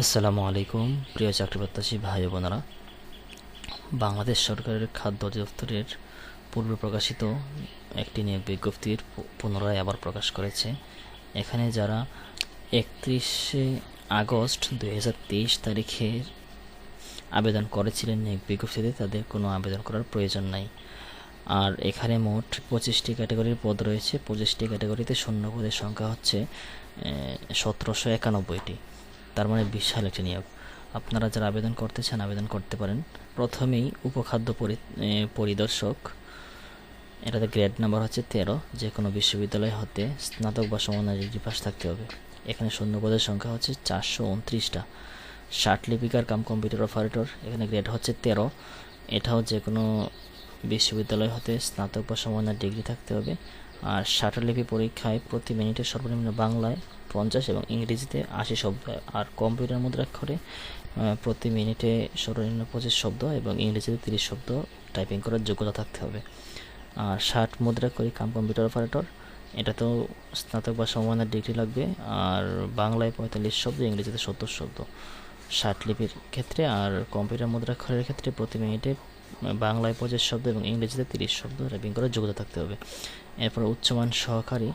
আসসালামু আলাইকুম, প্রিয় চাকরি প্রত্যাশী ভাই বোনেরা। বাংলাদেশ সরকারের খাদ্য অধিদপ্তরের পূর্বে প্রকাশিত একটি নিয়োগ বিজ্ঞপ্তির পুনরায় আবার প্রকাশ করেছে। এখানে যারা একত্রিশে আগস্ট দুই হাজার তেইশ তারিখের আবেদন করেছিলেন নিয়োগ বিজ্ঞপ্তিতে, তাদের কোনো আবেদন করার প্রয়োজন নাই। আর এখানে মোট পঁচিশটি ক্যাটাগরির পদ রয়েছে। পঁচিশটি ক্যাটাগরিতে শূন্য পদের সংখ্যা হচ্ছে সতেরোশো একানব্বইটি। তার মানে বিশাল একটি নিয়োগ। আপনারা যারা আবেদন করতে চান, আবেদন করতে পারেন। প্রথমেই উপখাদ্য পরিদর্শক, এটাতে গ্রেড নাম্বার হচ্ছে তেরো। যে কোনো বিশ্ববিদ্যালয় হতে স্নাতক বা সমানের ডিগ্রি পাস থাকতে হবে। এখানে শূন্যপদের সংখ্যা হচ্ছে চারশো উনত্রিশটা। ষাট লিপিকার কাম কম্পিউটার অপারেটর, এখানে গ্রেড হচ্ছে তেরো। এটাও যে কোনো বিশ্ববিদ্যালয় হতে স্নাতক বা সমানের ডিগ্রি থাকতে হবে। আর ষাটলিপি পরীক্ষায় প্রতি মিনিটে সর্বনিম্ন বাংলায় পঞ্চাশ এবং ইংরেজিতে আশি শব্দ আর কম্পিউটার মুদ্রাক্ষরে প্রতি মিনিটে সর্বনিম্ন পঁচিশ শব্দ এবং ইংরেজিতে তিরিশ শব্দ টাইপিং করার যোগ্যতা থাকতে হবে। আর ষাট মুদ্রাক্ষরী কাম কম্পিউটার অপারেটর। এটা তো স্নাতক বা সমমানের ডিগ্রি লাগবে। আর বাংলায় পঁয়তাল্লিশ শব্দ, ইংরেজিতে সত্তর শব্দ। ষাট লিপির ক্ষেত্রে আর কম্পিউটার মুদ্রাক্ষরের ক্ষেত্রে প্রতি মিনিটে বাংলায় পঁচিশ শব্দ এবং ইংরেজিতে তিরিশ শব্দ টাইপিং করার যোগ্যতা থাকতে হবে। এরপর উচ্চমান সহকারী,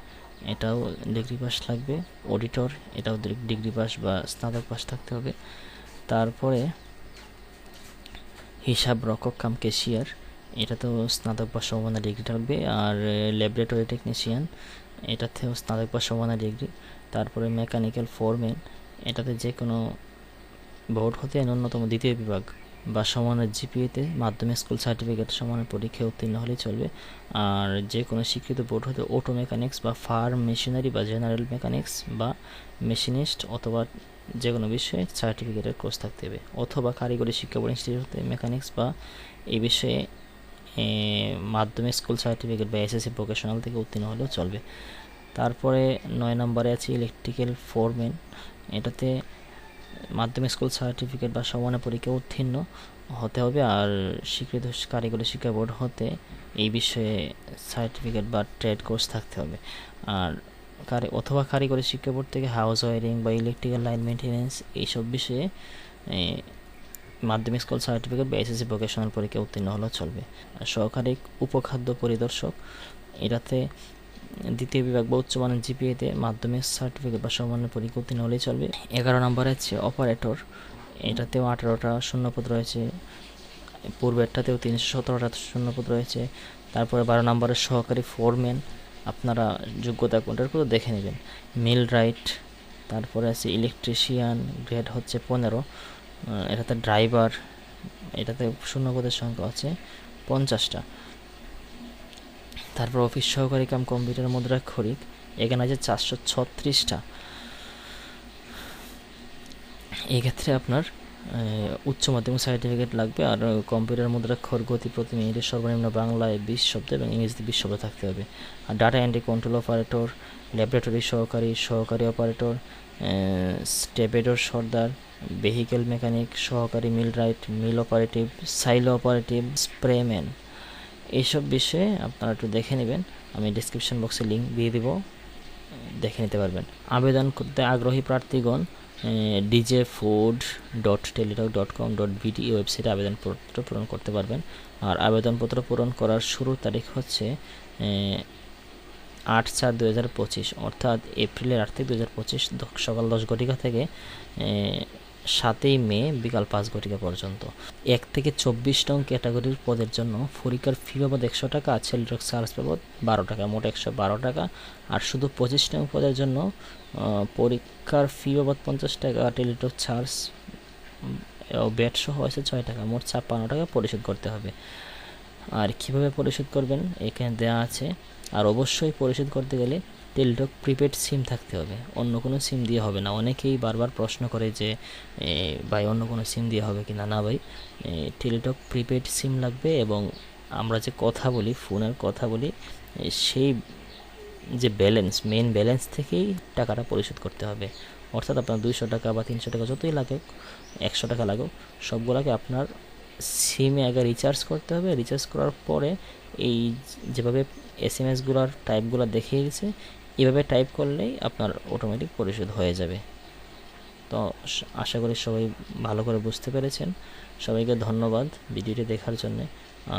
এটাও ডিগ্রি পাস লাগবে। অডিটর, এটাও ডিগ্রি পাস বা স্নাতক পাস থাকতে হবে। তারপরে হিসাব রক্ষক কাম কেশিয়ার এটা তো স্নাতক বা সমমানা ডিগ্রি থাকবে। আর ল্যাবরেটরি টেকনিশিয়ান, এটাতেও স্নাতক বা সমমানা ডিগ্রি। তারপরে মেকানিক্যাল ফোরম্যান, এটাতে যে কোনো বোর্ড হতে ন্যূনতম দ্বিতীয় বিভাগ। বা সমানের জিপিএতে মাধ্যমিক স্কুল সার্টিফিকেট সমানের পরীক্ষায় উত্তীর্ণ হলেই চলবে। আর যে কোনো স্বীকৃত বোর্ড হতে অটো মেকানিক্স বা ফার্ম মেশিনারি বা জেনারেল মেকানিক্স বা মেশিনিস্ট অথবা যে কোনো বিষয়ে সার্টিফিকেটের কোর্স থাকতে হবে। অথবা কারিগরি শিক্ষা বোর্ড ইনস্টিটিউট মেকানিক্স বা এই বিষয়ে মাধ্যমিক স্কুল সার্টিফিকেট বা এসএসসি ভোকেশনাল থেকে উত্তীর্ণ হলেও চলবে। তারপরে নয় নম্বরে আছে ইলেকট্রিক্যাল ফোরম্যান এটাতে মাধ্যমিক স্কুল সার্টিফিকেট বা সমানের পরীক্ষা উত্তীর্ণ হতে হবে আর স্বীকৃত কারিগরি শিক্ষা বোর্ড হতে এই বিষয়ে সার্টিফিকেট বা ট্রেড কোর্স থাকতে হবে। আর কারি, অথবা কারিগরি শিক্ষা বোর্ড থেকে হাউস ওয়ারিং বা ইলেকট্রিক্যাল লাইন মেনটেন্যান্স এইসব বিষয়ে মাধ্যমিক স্কুল সার্টিফিকেট বা এসএসসি ভোকেশনাল পরীক্ষা উত্তীর্ণ হলেও চলবে। আর সহকারী উপখাদ্য পরিদর্শক, এটাতে দ্বিতীয় বিভাগ বা উচ্চমানের জিপিএতে মাধ্যমিক সার্টিফিকেট বা সমানের পরীক্ষা উত্তীর্ণ হলেই চলবে। এগারো নম্বরে আছে অপারেটর এটাতেও আঠারোটা শূন্যপদ রয়েছে। পূর্বেরটাতেও তিনশো সতেরোটা শূন্যপদ রয়েছে। তারপরে বারো নম্বরের সহকারী ফোরম্যান আপনারা যোগ্যতা কোনটার করে দেখে নেবেন। মিল রাইট তারপরে আছে ইলেকট্রিশিয়ান গ্রেড হচ্ছে পনেরো। এটাতে ড্রাইভার এটাতে শূন্যপদের সংখ্যা আছে পঞ্চাশটা। তারপর অফিস সহকারী কাম কম্পিউটার মুদ্রাক্ষরিক এখানে আছে চারশো ছত্রিশটা। এক্ষেত্রে আপনার উচ্চ মাধ্যমিক সার্টিফিকেট লাগবে আর কম্পিউটার মুদ্রাক্ষর গতি প্রতি মিনিটে সর্বনিম্ন বাংলায় বিশ শব্দ এবং ইংরেজিতে বিশ শব্দ থাকতে হবে। আর data entry control operator laboratory সহকারী সহকারী অপারেটর স্টেবেডর সর্দার ভেহিকেল মেকানিক সহকারী millwright mill operative silo operative sprayman এইসব বিষয়ে আপনারা একটু দেখে নেবেন। আমি ডিসক্রিপশন বক্সে লিঙ্ক দিয়ে দিব। দেখে নিতে পারবেন। আবেদন করতে আগ্রহী প্রার্থীগণ DG food dot Teletalk dot com dot BD ওয়েবসাইটে আবেদনপত্র পূরণ করতে পারবেন। আর আবেদনপত্র পূরণ করার শুরুর তারিখ হচ্ছে আট চার দু হাজার পঁচিশ, অর্থাৎ এপ্রিলের আট থেকে দু হাজার পঁচিশ সকাল দশ ঘটিকা থেকে সাতই মে, বিকাল পাঁচ ঘটিকা পর্যন্ত। এক থেকে চব্বিশ নং ক্যাটাগরির পদের জন্য পরীক্ষার ফি বাবদ একশো টাকা আর ছেলেটক চার্জ বাবদ বারো টাকা, মোট একশো বারো টাকা। আর শুধু পঁচিশ নং পদের জন্য পরীক্ষার ফি বাবদ পঞ্চাশ টাকা টেলিটক চার্জ ব্যাট সহ হয়েছে ছয় টাকা, মোট ছাপ্পান্ন টাকা পরিশোধ করতে হবে। আর কীভাবে পরিশোধ করবেন? এখানে দেওয়া আছে। আর অবশ্যই পরিশোধ করতে গেলে টেলিটক প্রিপেড সিম থাকতে হবে। অন্য কোনো সিম দিয়ে হবে না। অনেকেই বারবার প্রশ্ন করে যে ভাই, অন্য কোনো সিম দিয়ে হবে কি না না ভাই টেলিটক প্রিপেড সিম লাগবে এবং আমরা যে কথা বলি, ফোনের কথা বলি সেই যে ব্যালেন্স মেন ব্যালেন্স থেকেই টাকাটা পরিশোধ করতে হবে। অর্থাৎ আপনার দুইশো টাকা বা তিনশো টাকা যতই লাগুক, একশো টাকা লাগুক, সবগুলোকে আপনার সিমে আগে রিচার্জ করতে হবে। রিচার্জ করার পরে এই যেভাবে এস এম এসগুলোর টাইপগুলো দেখিয়ে গেছে এভাবে টাইপ করলেই আপনার অটোমেটিক পরিশোধ হয়ে যাবে। তো আশা করি সবাই ভালো করে বুঝতে পেরেছেন। সবাইকে ধন্যবাদ ভিডিওটি দেখার জন্যে।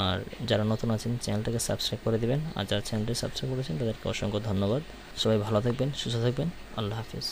আর যারা নতুন আছেন, চ্যানেলটাকে সাবস্ক্রাইব করে দিবেন। আর যারা চ্যানেলটি সাবস্ক্রাইব করেছেন, তাদেরকে অসংখ্য ধন্যবাদ। সবাই ভালো থাকবেন, সুস্থ থাকবেন। আল্লাহ হাফিজ।